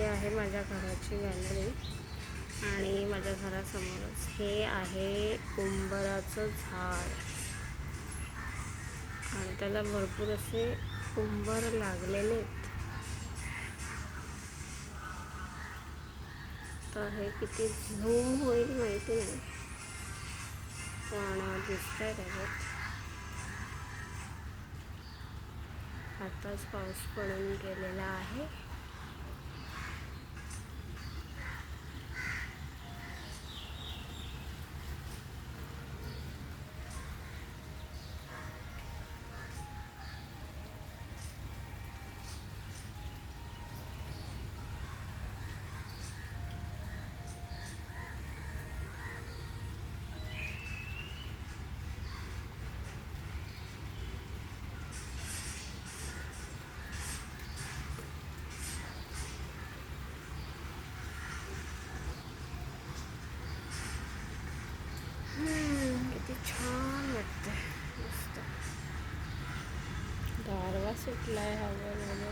आहे माझ्या घराची गॅलरी आणि माझ्या घरासमोरच हे आहे उंबराचं झाड. आणि त्याला भरपूर असे उंबर लागलेले आहेत. तर हे किती झूम होईल माहिती नाही. पण दिसतंय त्याच्यात. आताच पाऊस पडून गेलेला आहे. छान वाटतंय. मस्त. गारवा सुटलाय हवेमध्ये